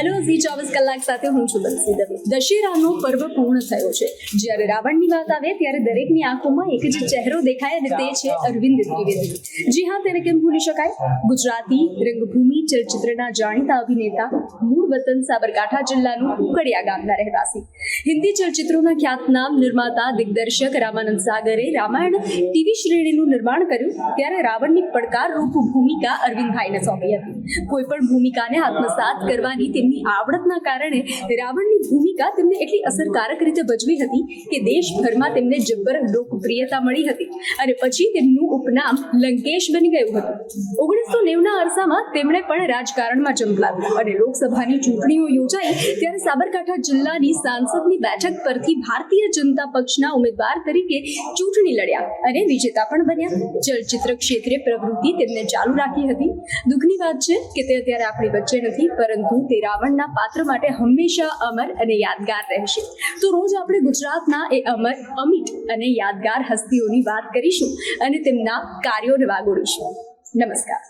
Hello Zee ચોવીસ કલાક સાથે હું છું બંસી દવે. દશેરાનો પર્વ પૂર્ણ થયો છે. જ્યારે રાવણની વાત આવે ત્યારે દરેકની આંખોમાં એક જ ચહેરો દેખાય અને તે છે અરવિંદ ત્રિવેદી. જી હા, તેને કેમ ભૂલી શકાય? ગુજરાતી રંગભૂમિ ચલચિત્રના જાણીતા અભિનેતા મૂળ વતન સાબરકાંઠા જિલ્લાનું કુકડિયા ગામના રહેવાસી. હિન્દી ચલચિત્રોના ખ્યાતનામ નિર્માતા, દિગ્દર્શક રામાનંદ સાગરે રામાયણ ટીવી શ્રેણીનું નિર્માણ કર્યું ત્યારે રાવણની પડકારરૂપ ભૂમિકા અરવિંદભાઈને સોંપી હતી. કોઈ પણ ભૂમિકાને આત્મસાત કરવાની તેમની આવડતના કારણે રાવણની ભૂમિકા તેમને એટલી અસરકારક રીતે ભજવી હતી કે દેશભરમાં તેમને જબ્બર લોકપ્રિયતા મળી હતી. અને પછી તેમનું ઉપનામ લંકેશ બની ગયું હતું. ઓગણીસો નેવના અરસામાં તેમણે પણ રાજકારણમાં ઝંપલાવ્યું અને લોકસભાની ચૂંટણીઓ યોજાઈ ત્યારે સાબરકાંઠા જિલ્લાની સાંસદની બેઠક પરથી ભારતીય જનતા પક્ષના ઉમેદવાર તરીકે ચૂંટણી લડ્યા અને વિજેતા પણ બન્યા. ચલચિત્ર ક્ષેત્રે પ્રવૃત્તિ તેમને ચાલુ રાખી હતી. દુઃખની વાત છે કે તે અત્યારે આપણી વચ્ચે નથી, પરંતુ તે રાવણના પાત્ર માટે હંમેશા અમર અને યાદગાર રહેશે. તો રોજ આપણે ગુજરાતના એ અમર, અમિટ અને યાદગાર હસ્તીઓની વાત કરીશું અને તેમના કાર્યોને વાગોડીશું નમસ્કાર.